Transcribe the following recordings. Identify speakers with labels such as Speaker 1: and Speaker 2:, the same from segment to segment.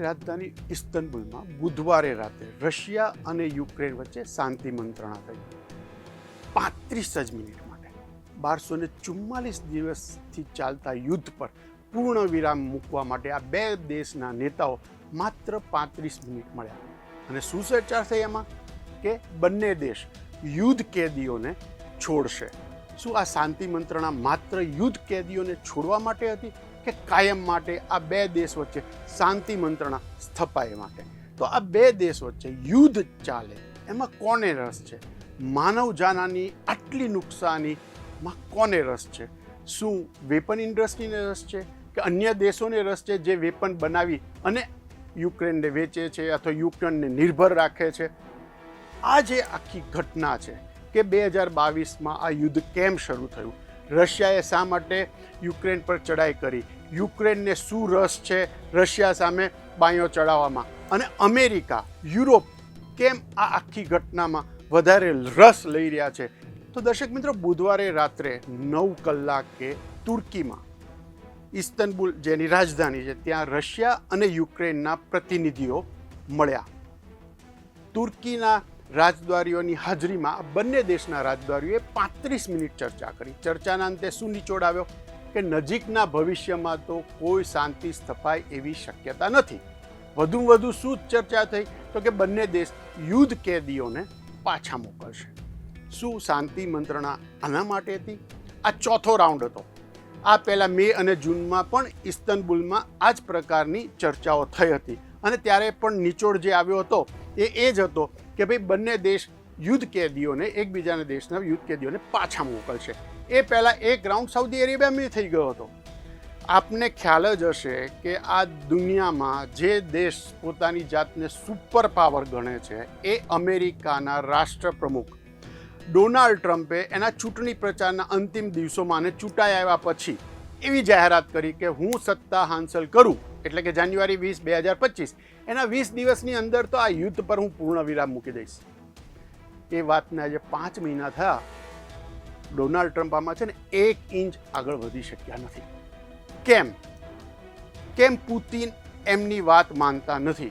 Speaker 1: તુર્કીની રાજધાની ઇસ્તનબુલમાં બુધવારે રાતે રશિયા અને યુક્રેન વચ્ચે શાંતિ મંત્રણા થઈ. પાંત્રીસ જ મિનિટ માટે બારસો ને ચુમ્માલીસ દિવસથી ચાલતા યુદ્ધ પર પૂર્ણ વિરામ મૂકવા માટે આ બે દેશના નેતાઓ માત્ર પાંત્રીસ મિનિટ મળ્યા. અને શું ચર્ચા થઈ એમાં કે બંને દેશ યુદ્ધ કેદીઓને છોડશે. શું આ શાંતિ મંત્રણા માત્ર યુદ્ધ કેદીઓને છોડવા માટે હતી? કે કાયમ માટે આ બે દેશ વચ્ચે શાંતિ મંત્રણા સ્થપાય માટે. તો આ બે દેશ વચ્ચે યુદ્ધ ચાલે, એમાં કોને રસ છે? માનવ જાનાની આટલી નુકસાનીમાં કોને રસ છે? શું વેપન ઇન્ડસ્ટ્રીને રસ છે કે અન્ય દેશોને રસ છે જે વેપન બનાવી અને યુક્રેનને વેચે છે અથવા યુક્રેનને નિર્ભર રાખે છે? આ જે આખી ઘટના છે કે બે હજાર બાવીસમાં આ યુદ્ધ કેમ શરૂ થયું? રશિયાએ શા માટે યુક્રેન પર ચડાઈ કરી? યુક્રેનને શું રસ છે રશિયા સામે બાંયો ચડાવવામાં? અને અમેરિકા, યુરોપ કેમ આ આખી ઘટનામાં વધારે રસ લઈ રહ્યા છે? તો દર્શક મિત્રો, બુધવારે રાત્રે નવ કલાકે તુર્કીમાં ઇસ્તનબુલ, જેની રાજધાની છે, ત્યાં રશિયા અને યુક્રેનના પ્રતિનિધિઓ મળ્યા. તુર્કીના રાજદ્વારીઓની હાજરીમાં બંને દેશના રાજદ્વારીઓએ પાંત્રીસ મિનિટ ચર્ચા કરી. ચર્ચાના અંતે શું નિચોડ આવ્યો? કે નજીકના ભવિષ્યમાં તો કોઈ શાંતિ સ્થપાય એવી શક્યતા નથી. વધુ વધુ શું ચર્ચા થઈ? તો કે બંને દેશ યુદ્ધ કેદીઓને પાછા મોકલશે. શું શાંતિ મંત્રણા આના માટે હતી? આ ચોથો રાઉન્ડ હતો. આ પહેલાં મે અને જૂનમાં પણ ઇસ્તનબુલમાં આ જ પ્રકારની ચર્ચાઓ થઈ હતી. અને ત્યારે પણ નિચોડ જે આવ્યો હતો, એ એ જ હતો કે ભાઈ બંને દેશ યુદ્ધ કેદીઓને, એકબીજાના દેશના યુદ્ધ કેદીઓને પાછા મોકલશે. એ પહેલાં એ ગ્રાઉન્ડ સાઉદી અરેબિયામાં થઈ ગયો હતો. આપને ખ્યાલ જ હશે કે આ દુનિયામાં જે દેશ પોતાની જાતને સુપર પાવર ગણે છે એ અમેરિકાના રાષ્ટ્રપ્રમુખ ડોનાલ્ડ ટ્રમ્પે એના ચૂંટણી પ્રચારના અંતિમ દિવસોમાં અને ચૂંટાઈ આવ્યા પછી એવી જાહેરાત કરી કે હું સત્તા હાંસલ કરું. એટલે કે જાન્યુઆરી વીસ, બે હજાર પચીસ. એના વીસ દિવસની અંદર તો આ યુદ્ધ પર હું પૂર્ણ વિરામ મૂકી દઈશ. એ વાતને આજે પાંચ મહિના થયા. ડોનાલ્ડ ટ્રમ્પ આમાં છે ને એક ઇંચ આગળ વધી શક્યા નથી. કેમ? કેમ પુતિન એમની વાત માનતા નથી?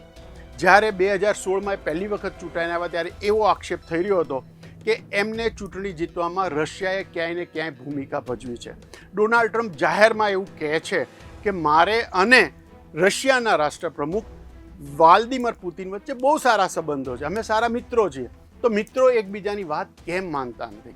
Speaker 1: જ્યારે બે હજાર સોળમાં પહેલી વખત ચૂંટાઈને આવ્યા ત્યારે એવો આક્ષેપ થઈ રહ્યો હતો કે એમને ચૂંટણી જીતવામાં રશિયાએ ક્યાંય ને ક્યાંય ભૂમિકા ભજવી છે. ડોનાલ્ડ ટ્રમ્પ જાહેરમાં એવું કહે છે કે મારે અને રશિયાના રાષ્ટ્રપ્રમુખ વાલ્દિમર પુતિન વચ્ચે બહુ સારા સંબંધો છે. અમે સારા મિત્રો છીએ. તો મિત્રો એકબીજાની વાત કેમ માનતા નથી?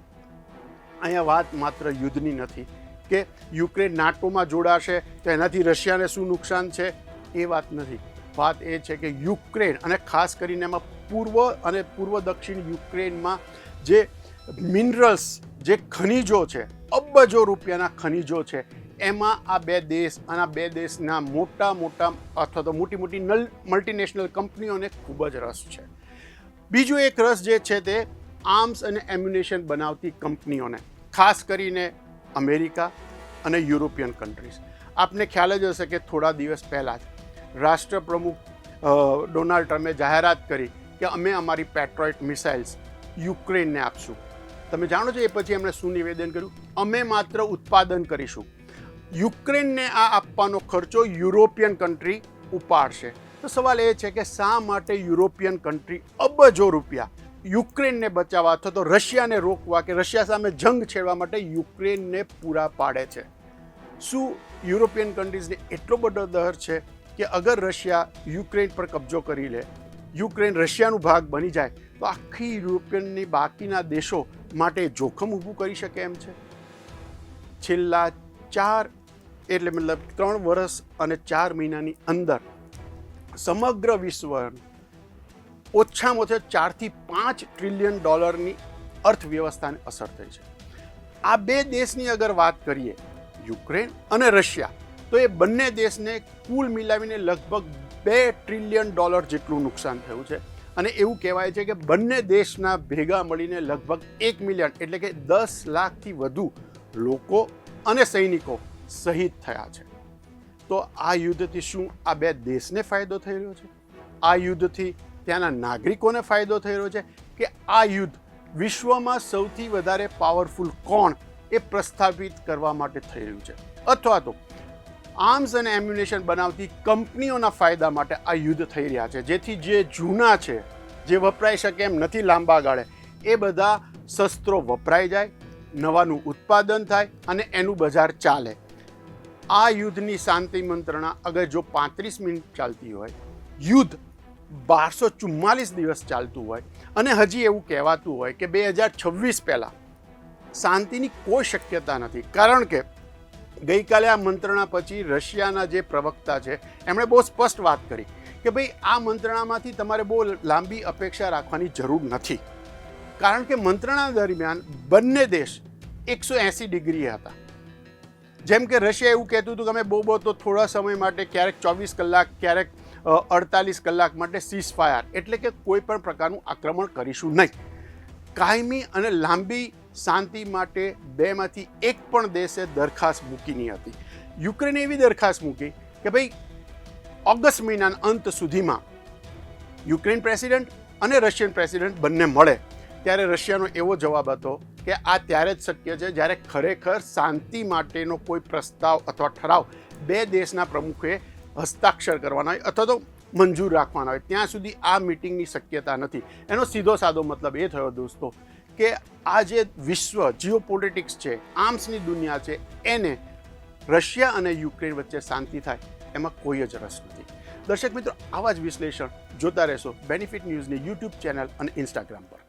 Speaker 1: અહીંયા વાત માત્ર યુદ્ધની નથી કે યુક્રેન નાટોમાં જોડાશે તો એનાથી રશિયાને શું નુકસાન છે એ વાત નથી. વાત એ છે કે યુક્રેન અને ખાસ કરીને એમાં પૂર્વ અને પૂર્વ દક્ષિણ યુક્રેનમાં જે મિનરલ્સ, જે ખનિજો છે, અબજો રૂપિયાના ખનિજો છે, એમાં આ બે દેશ અને બે દેશના મોટા મોટા અથવા તો મોટી મોટી નલ મલ્ટીનેશનલ કંપનીઓને ખૂબ જ રસ છે. બીજું એક રસ જે છે તે આર્મ્સ અને એમ્યુનેશન બનાવતી કંપનીઓને ખાસ કરીને અમેરિકા અને યુરોપિયન કન્ટ્રીઝ આપને ખ્યાલ જ હશે કે થોડા દિવસ પહેલાં જ રાષ્ટ્રપ્રમુખ ડોનાલ્ડ ટ્રમ્પે જાહેરાત કરી કે અમે અમારી પેટ્રોઇટ મિસાઇલ્સ યુક્રેનને આપશું. તમે જાણો છો એ પછી એમણે શું નિવેદન કર્યું? અમે માત્ર ઉત્પાદન કરીશું. યુક્રેનને આ આપવાનો ખર્ચો યુરોપિયન કન્ટ્રી ઉપાડશે. તો સવાલ એ છે કે શા માટે યુરોપિયન કન્ટ્રી અબજો રૂપિયા યુક્રેનને બચાવવા અથવા તો રશિયાને રોકવા કે રશિયા સામે જંગ છેડવા માટે યુક્રેનને પૂરા પાડે છે. શું યુરોપિયન કન્ટ્રીઝને એટલો બધો ડર છે કે અગર રશિયા યુક્રેન પર કબજો કરી લે, યુક્રેન રશિયાનું ભાગ બની જાય, તો આખી યુરોપિયનની બાકીના દેશો માટે જોખમ ઊભું કરી શકે એમ છે? છેલ્લા ચાર એટલે મતલબ ત્રણ વર્ષ અને ચાર મહિનાની અંદર સમગ્ર વિશ્વ ઓછામાં ઓછા ચારથી પાંચ ટ્રિલિયન ડોલરની અર્થવ્યવસ્થાને અસર થઈ છે. આ બે દેશની અગર વાત કરીએ, યુક્રેન અને રશિયા, તો એ બંને દેશને કુલ મિલાવીને લગભગ બે ટ્રિલિયન ડોલર જેટલું નુકસાન થયું છે. અને એવું કહેવાય છે કે બંને દેશના ભેગા મળીને લગભગ એક મિલિયન એટલે કે દસ લાખથી વધુ લોકો અને સૈનિકો શહીદ થયા છે. તો આ યુદ્ધથી શું આ બે દેશને ફાયદો થઈ રહ્યો છે? આ યુદ્ધથી ત્યાંના નાગરિકોને ફાયદો થઈ રહ્યો છે કે આ યુદ્ધ વિશ્વમાં સૌથી વધારે પાવરફુલ કોણ એ પ્રસ્થાપિત કરવા માટે થઈ રહ્યું છે? અથવા તો આર્મ્સ અને એમ્યુનેશન બનાવતી કંપનીઓના ફાયદા માટે આ યુદ્ધ થઈ રહ્યા છે. જેથી જે જૂના છે, જે વપરાઈ શકે એમ નથી લાંબા ગાળે, એ બધા શસ્ત્રો વપરાઈ જાય, નવાનું ઉત્પાદન થાય અને એનું બજાર ચાલે. આ યુદ્ધની શાંતિ મંત્રણા અગર જો પાંત્રીસ મિનિટ ચાલતી હોય, યુદ્ધ બારસો ચુમ્માલીસ દિવસ ચાલતું હોય અને હજી એવું કહેવાતું હોય કે બે હજાર છવ્વીસ પહેલાં શાંતિની કોઈ શક્યતા નથી. કારણ કે ગઈકાલે આ મંત્રણા પછી રશિયાના જે પ્રવક્તા છે, એમણે બહુ સ્પષ્ટ વાત કરી કે ભાઈ, આ મંત્રણામાંથી તમારે બહુ લાંબી અપેક્ષા રાખવાની જરૂર નથી. કારણ કે મંત્રણા દરમિયાન બંને દેશ એકસો એંસી ડિગ્રી હતા. જેમ કે રશિયા એવું કહેતું હતું કે અમે બહુ બહુ તો થોડા સમય માટે ક્યારેક ચોવીસ કલાક, ક્યારેક અડતાલીસ કલાક માટે સીઝ ફાયર એટલે કે કોઈ પણ પ્રકારનું આક્રમણ કરીશું નહીં. કાયમી અને લાંબી શાંતિ માટે બેમાંથી એક પણ દેશે દરખાસ્ત મૂકી નહીં હતી. યુક્રેને એવી દરખાસ્ત મૂકી કે ભાઈ, ઓગસ્ટ મહિનાના અંત સુધીમાં યુક્રેન પ્રેસિડેન્ટ અને રશિયન પ્રેસિડેન્ટ બંને મળે. ત્યારે રશિયાનો એવો જવાબ હતો કે આ ત્યારે જ શક્ય છે જ્યારે ખરેખર શાંતિ માટેનો કોઈ પ્રસ્તાવ અથવા ઠરાવ બે દેશના પ્રમુખે હસ્તાક્ષર કરવાના હોય અથવા તો મંજૂર રાખવાના હોય. ત્યાં સુધી આ મિટિંગની શક્યતા નથી. એનો સીધો સાદો મતલબ એ થયો દોસ્તો કે આ જે વિશ્વ જીઓ પોલિટિક્સ છે, આર્મ્સની દુનિયા છે, એને રશિયા અને યુક્રેન વચ્ચે શાંતિ થાય, એમાં કોઈ જ રસ નથી. દર્શક મિત્રો, આવા જ વિશ્લેષણ જોતા રહેશો બેનિફિટ ન્યૂઝની યુટ્યુબ ચેનલ અને ઇન્સ્ટાગ્રામ પર.